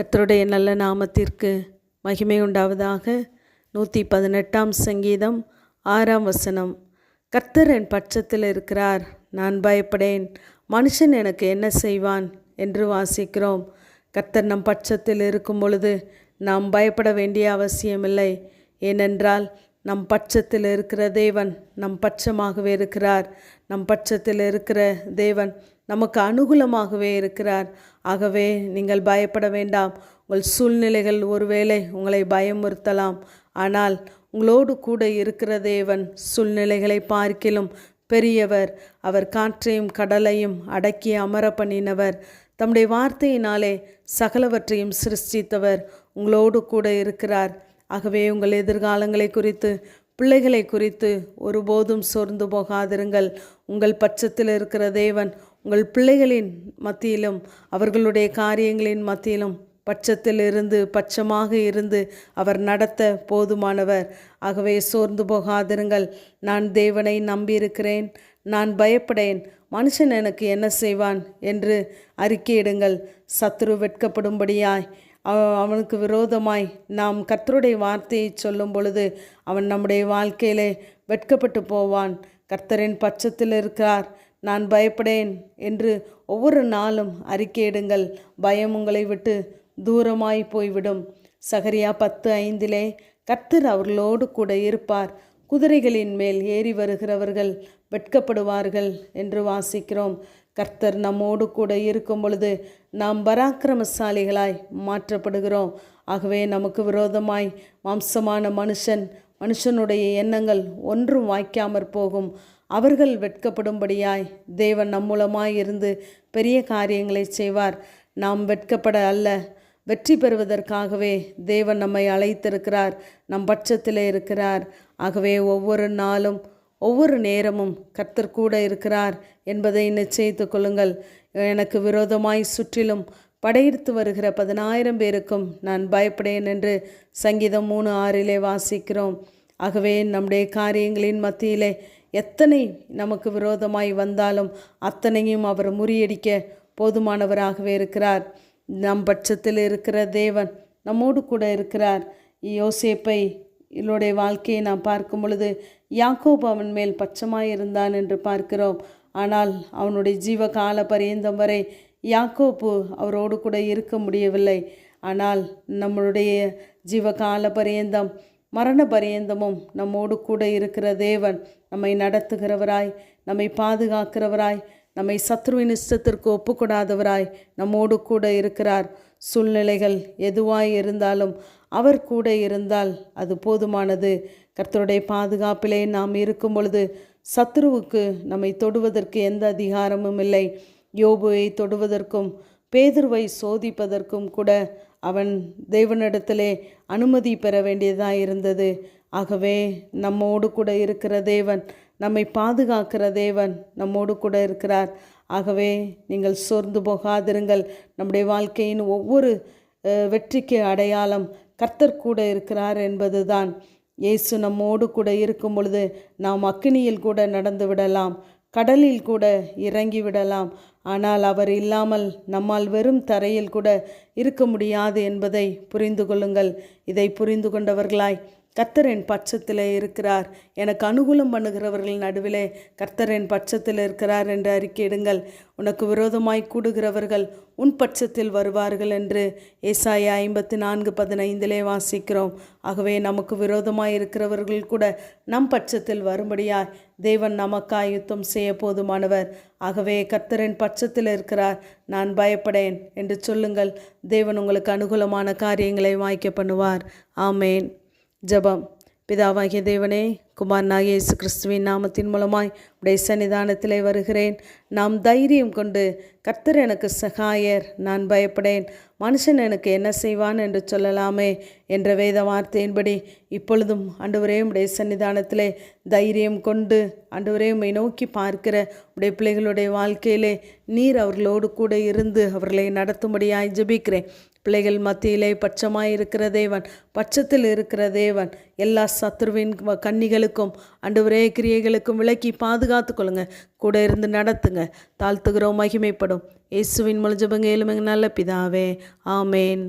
கத்தருடைய நல்ல நாமத்திற்கு மகிமை உண்டாவதாக. நூற்றி பதினெட்டாம் சங்கீதம் ஆறாம் வசனம். கர்த்தர் என் பட்சத்தில் இருக்கிறார் நான் பயப்படேன். மனுஷன் எனக்கு என்ன செய்வான் என்று வாசிக்கிறோம். கர்த்தர் நம் பட்சத்தில் இருக்கும் பொழுது நாம் பயப்பட வேண்டிய அவசியமில்லை. ஏனென்றால் நம் பட்சத்தில் இருக்கிற தேவன் நம் பட்சமாகவே இருக்கிறார். நம் பட்சத்தில் இருக்கிற தேவன் நமக்கு அனுகூலமாகவே இருக்கிறார். ஆகவே நீங்கள் பயப்பட வேண்டாம். உங்கள் சூழ்நிலைகள் ஒருவேளை உங்களை பயமுறுத்தலாம். ஆனால் உங்களோடு கூட இருக்கிற தேவன் சூழ்நிலைகளை பார்க்கிலும் பெரியவர். அவர் காற்றையும் கடலையும் அடக்கி அமர பண்ணினவர். தம்முடைய வார்த்தையினாலே சகலவற்றையும் சிருஷ்டித்தவர். உங்களோடு கூட இருக்கிறார். ஆகவே உங்கள் எதிர்காலங்களை குறித்து பிள்ளைகளை குறித்து ஒருபோதும் சோர்ந்து போகாதிருங்கள். உங்கள் பட்சத்தில் இருக்கிற தேவன் உங்கள் பிள்ளைகளின் மத்தியிலும் அவர்களுடைய காரியங்களின் மத்தியிலும் பட்சத்தில் இருந்து பட்சமாக இருந்து அவர் நடத்த போதுமானவர். ஆகவே சோர்ந்து போகாதிருங்கள். நான் தேவனை நம்பியிருக்கிறேன். நான் பயப்படேன். மனுஷன் எனக்கு என்ன செய்வான் என்று அறிக்கையிடுங்கள். சத்ரு வெட்கப்படும்படியாய் அவனுக்கு விரோதமாய் நாம் கர்த்தருடைய வார்த்தையை சொல்லும் பொழுது அவன் நம்முடைய வாழ்க்கையிலே வெட்கப்பட்டு போவான். கர்த்தரின் பட்சத்தில் இருக்கிறார். நான் பயப்படேன் என்று ஒவ்வொரு நாளும் அறிக்கையிடுங்கள். பயம் உங்களை விட்டு தூரமாய் போய்விடும். சகரியா பத்து ஐந்திலே கர்த்தர் அவர்களோடு கூட இருப்பார். குதிரைகளின் மேல் ஏறி வருகிறவர்கள் வெட்கப்படுவார்கள் என்று வாசிக்கிறோம். கர்த்தர் நம்மோடு கூட இருக்கும் பொழுது நாம் பராக்கிரமசாலிகளாய் மாற்றப்படுகிறோம். ஆகவே நமக்கு விரோதமாய் மாம்சமான மனுஷன் மனுஷனுடைய எண்ணங்கள் ஒன்றும் வாய்க்காமற் போகும். அவர்கள் வெட்கப்படும்படியாய் தேவன் நம்மூலமாய் இருந்து பெரிய காரியங்களை செய்வார். நாம் வெட்கப்பட அல்ல வெற்றி பெறுவதற்காகவே தேவன் நம்மை அழைத்திருக்கிறார் நம் பட்சத்தில் இருக்கிறார். ஆகவே ஒவ்வொரு நாளும் ஒவ்வொரு நேரமும் கர்த்தர் கூட இருக்கிறார் என்பதை நிச்சயித்து கொள்ளுங்கள். எனக்கு விரோதமாய் சுற்றிலும் படையெடுத்து வருகிற பதினாயிரம் பேருக்கும் நான் பயப்படேன் என்று சங்கீதம் மூணு ஆறிலே வாசிக்கிறோம். ஆகவே நம்முடைய காரியங்களின் மத்தியிலே எத்தனை நமக்கு விரோதமாய் வந்தாலும் அத்தனையும் அவர் முறியடிக்க போதுமானவராகவே இருக்கிறார். நம் பட்சத்தில் இருக்கிற தேவன் நம்மோடு கூட இருக்கிறார். யோசேப்பை என்னுடைய வாழ்க்கையை நாம் பார்க்கும் பொழுது யாக்கோப் அவன் மேல் பட்சமாய் இருந்தான் என்று பார்க்கிறோம். ஆனால் அவனுடைய ஜீவ கால பரியந்தம் வரை யாக்கோப்பு அவரோடு கூட இருக்க முடியவில்லை. ஆனால் நம்மளுடைய ஜீவகால பரியந்தம் மரண பரியந்தமும் நம்மோடு கூட இருக்கிற தேவன் நம்மை நடத்துகிறவராய் நம்மை பாதுகாக்கிறவராய் நம்மை சத்ருவின் இஷ்டத்திற்கு ஒப்புக்கூடாதவராய் நம்மோடு கூட இருக்கிறார். சூழ்நிலைகள் எதுவாய் இருந்தாலும் அவர் கூட இருந்தால் அது போதுமானது. கர்த்தருடைய பாதுகாப்பிலே நாம் இருக்கும் பொழுது சத்ருவுக்கு நம்மை தொடுவதற்கு எந்த அதிகாரமும் இல்லை. யோபுவை தொடுவதற்கும் பேதுருவை சோதிப்பதற்கும் கூட அவன் தேவனிடத்திலே அனுமதி பெற வேண்டியதாக இருந்தது. ஆகவே நம்மோடு கூட இருக்கிற தேவன் நம்மை பாதுகாக்கிற தேவன் நம்மோடு கூட இருக்கிறார். ஆகவே நீங்கள் சோர்ந்து போகாதிருங்கள். நம்முடைய வாழ்க்கையின் ஒவ்வொரு வெற்றிக்கு அடையாளம் கர்த்தர் கூட இருக்கிறார் என்பதுதான். இயேசு நம்மோடு கூட இருக்கும் பொழுது நாம் அக்கினியில் கூட நடந்து விடலாம். கடலில் கூட இறங்கி விடலாம் ஆனால் அவர் இல்லாமல் நம்மால் வெறும் தரையில் கூட இருக்க முடியாது என்பதை புரிந்து கொள்ளுங்கள். இதை புரிந்து கொண்டவர்களாய் கர்த்தரின் பட்சத்தில் இருக்கிறார். எனக்கு அனுகூலம் பண்ணுகிறவர்கள் நடுவிலே கர்த்தரின் பட்சத்தில் இருக்கிறார் என்று அறிக்கையிடுங்கள் உனக்கு விரோதமாய் கூடுகிறவர்கள் உன் பட்சத்தில் வருவார்கள் என்று ஏசாய ஐம்பத்தி நான்கு பதினைந்திலே வாசிக்கிறோம். ஆகவே நமக்கு விரோதமாய் இருக்கிறவர்கள் கூட நம் பட்சத்தில் வரும்படியாய் தேவன் நமக்காய் யுத்தம் செய்ய போதுமானவர். ஆகவே கர்த்தரின் பட்சத்தில் இருக்கிறார். நான் பயப்படேன் என்று சொல்லுங்கள். தேவன் உங்களுக்கு அனுகூலமான காரியங்களை வாய்க்க பண்ணுவார். ஆமேன். ஜபம். பிதாவாகிய தேவனே குமாரனாகிய இயேசு கிறிஸ்துவின் நாமத்தின் மூலமாய் உடைய சன்னிதானத்திலே வருகிறேன். நாம் தைரியம் கொண்டு கர்த்தர் எனக்கு சகாயர் நான் பயப்படேன். மனுஷன் எனக்கு என்ன செய்வான் என்று சொல்லலாமே என்ற வேத வார்த்தையின்படி இப்பொழுதும் அன்றுவரே உடைய சன்னிதானத்திலே தைரியம் கொண்டு அன்றுவரே உம்மை நோக்கி பார்க்கிற உடைய பிள்ளைகளுடைய வாழ்க்கையிலே நீர் அவர்களோடு கூட இருந்து அவர்களை நடத்தும்படியாய் ஜபிக்கிறேன். பிள்ளைகள் மத்தியிலே பட்சமாய் இருக்கிற தேவன் பட்சத்தில் இருக்கிற தேவன் எல்லா சத்ருவின் கன்னிகளுக்கும் அண்டு கிரியைகளுக்கும் விலக்கி பாதுகாத்து கொள்ளுங்க கூட இருந்து நடத்துங்க. தாழ்த்துகிறோம் மகிமைப்படும். இயேசுவின் முழுஜபங்க ஏழுமங்க நல்ல பிதாவே. ஆமேன்.